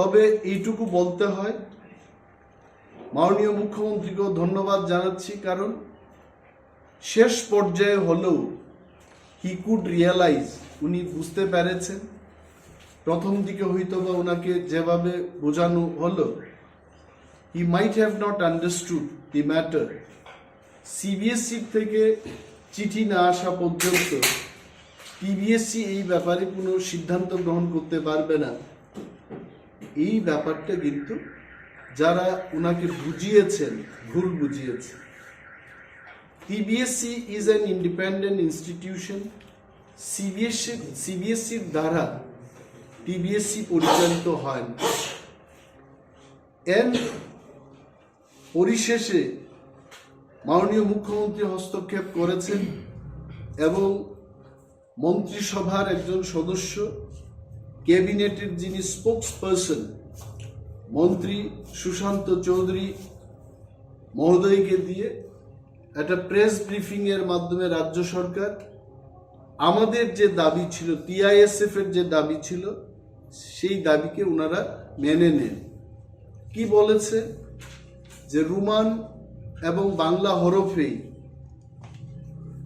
তবে এইটুকু বলতে হয়, মাননীয় মুখ্যমন্ত্রীকেও ধন্যবাদ জানাচ্ছি কারণ শেষ পর্যায়ে হলেও হি কুড রিয়েলাইজ উনি বুঝতে পেরেছেন। প্রথম দিকে হয়তো বা ওনাকে যেভাবে বোঝানো হলো he might have not understood the matter CBSE থেকে চিঠি না আসা পর্যন্ত টিবিএসসি এই ব্যাপারে কোনো সিদ্ধান্ত গ্রহণ করতে পারবে না। এই ব্যাপারটা কিন্তু যারা ওনাকে বুঝিয়েছেন, ভুল বুঝিয়েছে TBSE is an independent institution CBSE সিবিএসসির দ্বারা টিবিএসসি পরিচালিত হয়। না এর পরিশেষে মাননীয় মুখ্যমন্ত্রী হস্তক্ষেপ করেছেন এবং মন্ত্রিসভার একজন সদস্য ক্যাবিনেটের যিনি স্পোক্স পার্সন মন্ত্রী সুশান্ত চৌধুরী মহোদয়কে দিয়ে একটা প্রেস ব্রিফিং এর মাধ্যমে রাজ্য সরকার আমাদের যে দাবি ছিল টিআইএসএফ এর যে দাবি ছিল, সেই দাবিকে ওনারা মেনে নেন। কি বলেছে? যে রুমান এবং বাংলা হরফেই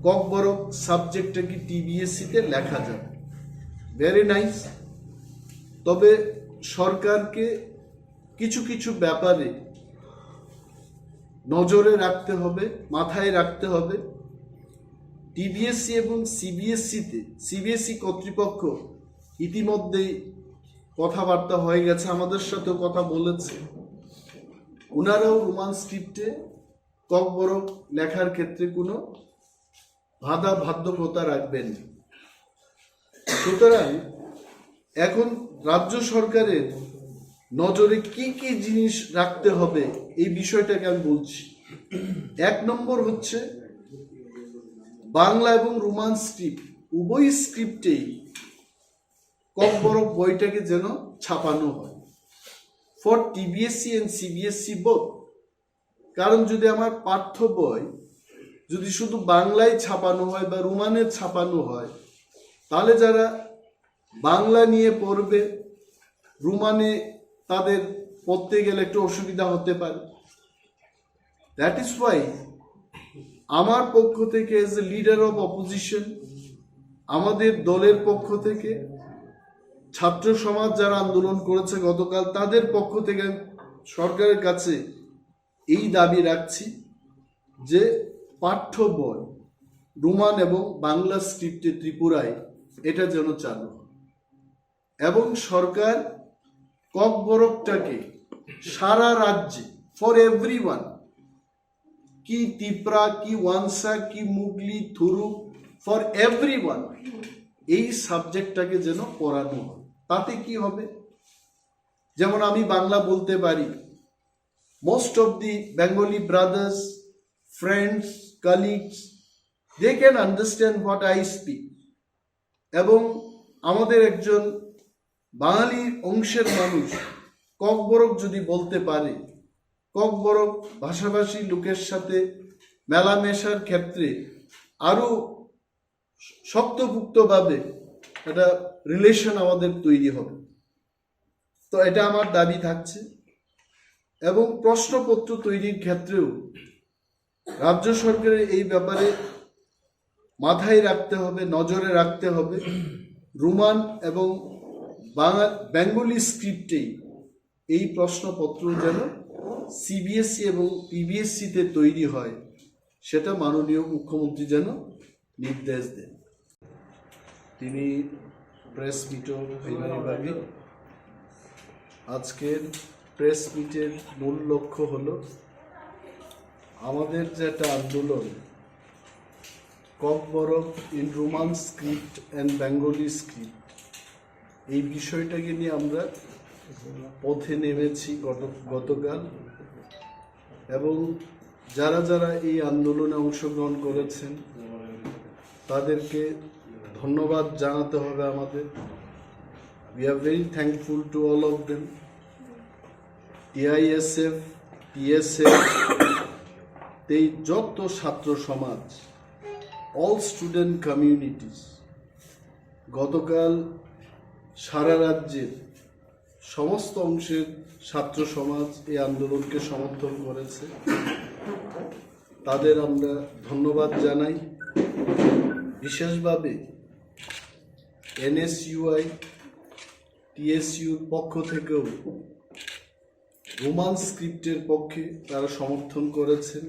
ককবরক সাবজেক্টটা কি টিবিএসসিতে লেখা যাবে ভেরি নাইস তবে সরকারকে কিছু কিছু ব্যাপারে নজরে রাখতে হবে, মাথায় রাখতে হবে টিবিএসসি এবং সিবিএসসিতে, সিবিএসসি কর্তৃপক্ষ ইতিমধ্যেই কথাবার্তা হয়ে গেছে, আমাদের সাথেও কথা বলেছে ওনারাও রোমান স্ক্রিপ্টে ককবরক লেখার ক্ষেত্রে কোনো বাধা বাধ্যকতা রাখবেন। সুতরাং এখন রাজ্য সরকারের নজরে কি কি জিনিস রাখতে হবে? এই বিষয়টাকে আমি বলছি। এক নম্বর হচ্ছে, বাংলা এবং রোমান স্ক্রিপ্ট, উভয় স্ক্রিপ্টেই ককবরক বইটাকে যেন ছাপানো হয়। For TBSE and CBSE both কারণ যদি আমার পাঠ্য বই যদি শুধু বাংলায় ছাপানো হয় বা রোমানে ছাপানো হয়, তাহলে যারা বাংলা নিয়ে পড়বে, রুমানে তাদের পড়তে গেলে একটু অসুবিধা হতে পারে দ্যাট ইজ ওয়াই আমার পক্ষ থেকে as a leader of opposition আমাদের দলের পক্ষ থেকে, ছাত্র সমাজ যারা আন্দোলন করেছে গতকাল, তাদের পক্ষ থেকে সরকারের কাছে এই দাবি রাখছি যে পাঠ্য বই, রোমান এবং বাংলা স্ক্রিপ্টে ত্রিপুরায় এটা যেন চালু হয়। এবং সরকার ককবরকটাকে সারা রাজ্যে ফর এভরি কি তিপ্রা, কি ওয়ানসা কি মুগলি, থুরু ফর এভরি এই সাবজেক্টটাকে যেন পড়ানো হয় তাতে কি হবে যেমন আমি বাংলা বলতে পারি most of the Bengali brothers friends colleagues they can understand what I speak. এবং আমাদের একজন বাঙালি অংশের মানুষ ককবরক যদি বলতে পারে, ককবরক ভাষাভাষী লোকের সাথে মেলামেশার ক্ষেত্রে আরও শক্তপুক্তভাবে একটা রিলেশন আমাদের তৈরি হবে। তো এটা আমার দাবি থাকছে। এবং প্রশ্নপত্র তৈরির ক্ষেত্রেও রাজ্য সরকারের এই ব্যাপারে মাথায় রাখতে হবে, নজরে রাখতে হবে। রোমান এবং বাংলা বেঙ্গলি স্ক্রিপ্টেই এই প্রশ্নপত্র যেন সিবিএসসি এবং পিবিএসসিতে তৈরি হয়, সেটা মাননীয় মুখ্যমন্ত্রী যেন নির্দেশ দেন। তিনি প্রেস মিটও বিভাগে আজকের প্রেস মিটের মূল লক্ষ্য হলো আমাদের যে একটা আন্দোলন Kokborok in Roman script and Bengali script এই বিষয়টাকে নিয়ে আমরা পথে নেমেছি গত, গতকাল। এবং যারা যারা এই আন্দোলনে অংশগ্রহণ করেছেন, তাদেরকে ধন্যবাদ জানাতে হবে আমাদের। We are very thankful to all of them TISF TSF এই যত ছাত্র সমাজ অল স্টুডেন্ট কমিউনিটিস গতকাল সারা রাজ্যের সমস্ত অংশের ছাত্র সমাজ এই আন্দোলনকে সমর্থন করেছে। তাদের আমরা ধন্যবাদ জানাই। বিশেষভাবে এনএসইউআই, টিএসইউর পক্ষ থেকেও রোমান স্ক্রিপ্টের পক্ষে তারা সমর্থন করেছেন।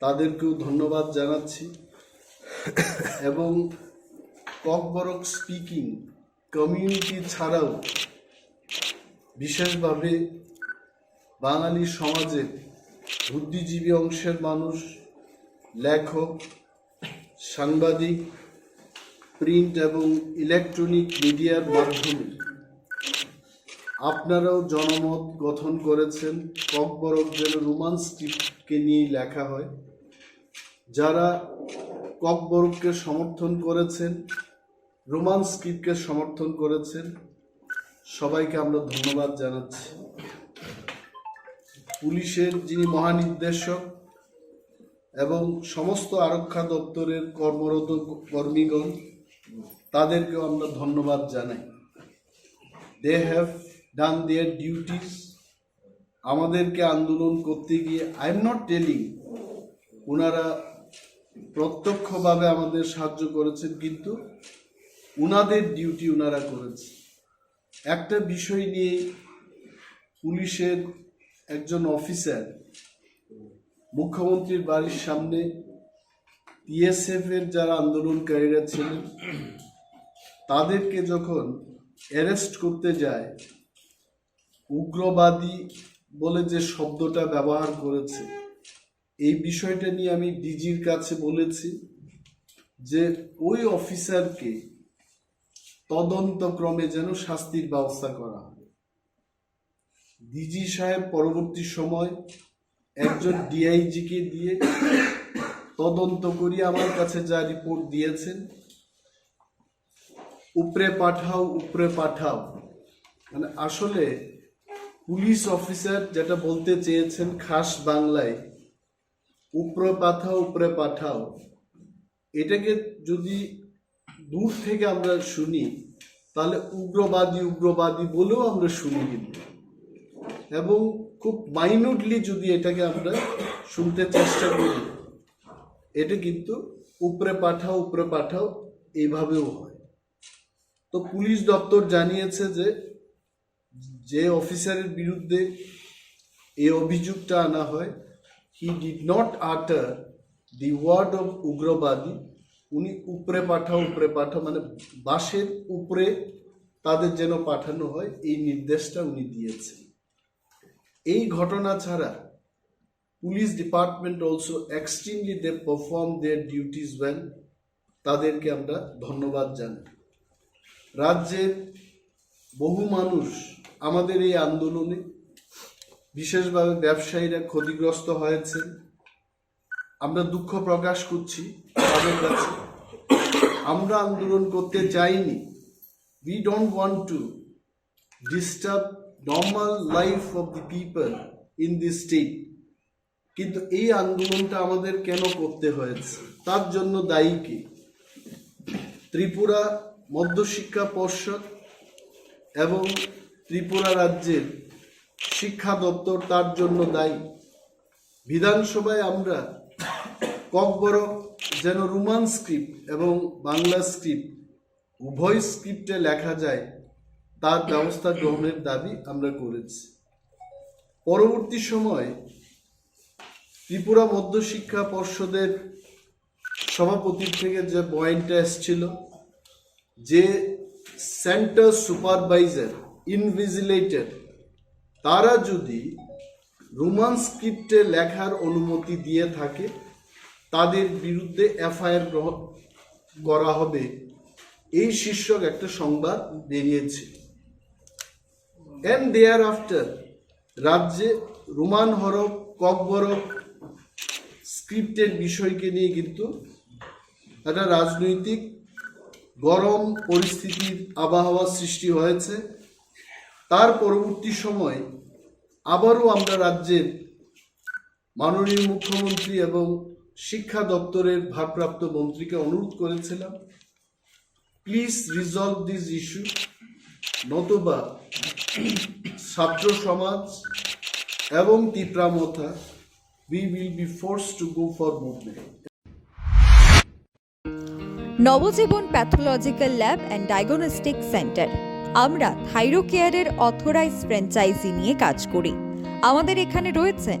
তাদেরকেও ধন্যবাদ জানাচ্ছি। এবং ককবরক স্পিকিং কমিউনিটি ছাড়াও বিশেষভাবে বাঙালি সমাজের বুদ্ধিজীবী অংশের মানুষ, লেখক, সাংবাদিক, প্রিন্ট এবং ইলেকট্রনিক মিডিয়ার মাধ্যমে আপনারাও জনমত গঠন করেছেন। ককবরক যেন রোমান স্ক্রিপ্টকে নিয়ে লেখা হয়। যারা ককবরককে সমর্থন করেছেন রোমান স্ক্রিপ্টকে সমর্থন করেছেন। সবাইকে আমরা ধন্যবাদ জানাচ্ছি। পুলিশের যিনি মহানির্দেশক এবং সমস্ত আরক্ষা দপ্তরের কর্মরত কর্মীগণ, তাদেরকেও আমরা ধন্যবাদ জানাই। They have done their duties আমাদেরকে আন্দোলন করতে গিয়ে আই এম নট টেলিং ওনারা প্রত্যক্ষভাবে আমাদের সাহায্য করেছেন, কিন্তু উনাদের ডিউটি ওনারা করেছে। একটা বিষয় নিয়ে পুলিশের একজন অফিসার মুখ্যমন্ত্রীর বাড়ির সামনে টিএসএফ এর যারা আন্দোলনকারীরা ছিলেন, তাদেরকে যখন অ্যারেস্ট করতে যায়, উগ্রবাদী বলে যে শব্দটা ব্যবহার করেছে, এই বিষয়টা নিয়ে আমি ডিজির কাছে বলেছি যে ওই অফিসারকে তদন্তক্রমে যেন শাস্তির ব্যবস্থা করা হয় ডিজি সাহেব পরবর্তী সময় একজন ডিআইজিকে দিয়ে তদন্ত করিয়ে আমার কাছে যা রিপোর্ট দিয়েছেন, উপরে পাঠাও উপরে পাঠাও। মানে আসলে পুলিশ অফিসার যেটা বলতে চেয়েছেন খাস বাংলায়, উপরে পাঠাও উপরে পাঠাও। এটাকে যদি দূর থেকে আমরা শুনি, তাহলে উগ্রবাদী উগ্রবাদী বলেও আমরা শুনি কিন্তু। এবং খুব মাইনুটলি যদি এটাকে আমরা শুনতে চেষ্টা করি, এটা কিন্তু উপরে পাঠাও উপরে পাঠাও এইভাবেও হয়। তো পুলিশ দপ্তর জানিয়েছে যে যে অফিসারের বিরুদ্ধে এই অভিযোগটা আনা হয় হি ডিড নট আটার দি ওয়ার্ড অফ উগ্রবাদী। উনি উপরে পাঠাও উপরে পাঠাও মানে বাসের উপরে তাদের যেন পাঠানো হয়, এই নির্দেশটা উনি দিয়েছেন। এই ঘটনা ছাড়া police department also extremely they perform their duties well তাদেরকে আমরা ধন্যবাদ জানাই। রাজ্যের বহু মানুষ আমাদের এই আন্দোলনে বিশেষভাবে ব্যবসায়ীরা ক্ষতিগ্রস্ত হয়েছে আমরা দুঃখ প্রকাশ করছি। তাদের কাছে আমরা আন্দোলন করতে চাইনি। We don't want to disturb normal life of the people in the state কিন্তু এই আন্দোলনটা আমাদের কেন করতে হয়েছে? তার জন্য দায়ী কি? ত্রিপুরা মধ্যশিক্ষা পর্ষদ এবং ত্রিপুরা রাজ্যের শিক্ষা দপ্তর তার জন্য দায়ী। বিধানসভায় আমরা ককবরক যেন রোমান স্ক্রিপ্ট এবং বাংলা স্ক্রিপ্ট উভয় স্ক্রিপ্টে লেখা যায়, তার ব্যবস্থা গ্রহণের দাবি আমরা করেছি। পরবর্তী সময় ত্রিপুরা মধ্যশিক্ষা পর্ষদের সভাপতির থেকে যে পয়েন্টটা এসছিল, যে সেন্টার সুপারভাইজার ইনভিজিলেটেড, তারা যদি রোমান স্ক্রিপ্টে লেখার অনুমতি দিয়ে থাকে তাদের বিরুদ্ধে এফআইআর গ্রহণ করা হবে। এই শীর্ষক একটা সংবাদ বেরিয়েছে। অ্যান্ড দেয়ার আফটার রাজ্যে রোমান হরফ ককবরফ স্ক্রিপ্টের বিষয়কে নিয়ে কিন্তু একটা রাজনৈতিক গরম পরিস্থিতির আবহাওয়া সৃষ্টি হয়েছে। তার পরবর্তী সময় আবারও আমরা রাজ্যের মাননীয় মুখ্যমন্ত্রী এবং শিক্ষা দপ্তরের ভারপ্রাপ্ত মন্ত্রীকে অনুরোধ করেছিলাম প্লিজ রিজলভ দিস ইস্যু নতুবা ছাত্র সমাজ এবং Tipramotha we will be forced to go for movement. Nabajiban pathological lab and diagnostic centre আমরা থাইরোকেয়ারের অথরাইজ ফ্র্যাঞ্চাইজি নিয়ে কাজ করি আমাদের এখানে রয়েছেন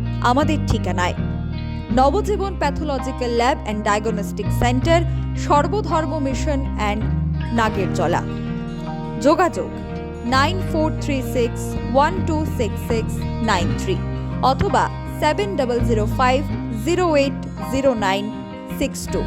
আমাদের ঠিকানায়। Nabajiban pathological lab and diagnostic centre Sarbadharma mission and Nagerjala. যোগাযোগ nine four three six one two six six nine three অথবা seven double zero five zero eight zero nine six two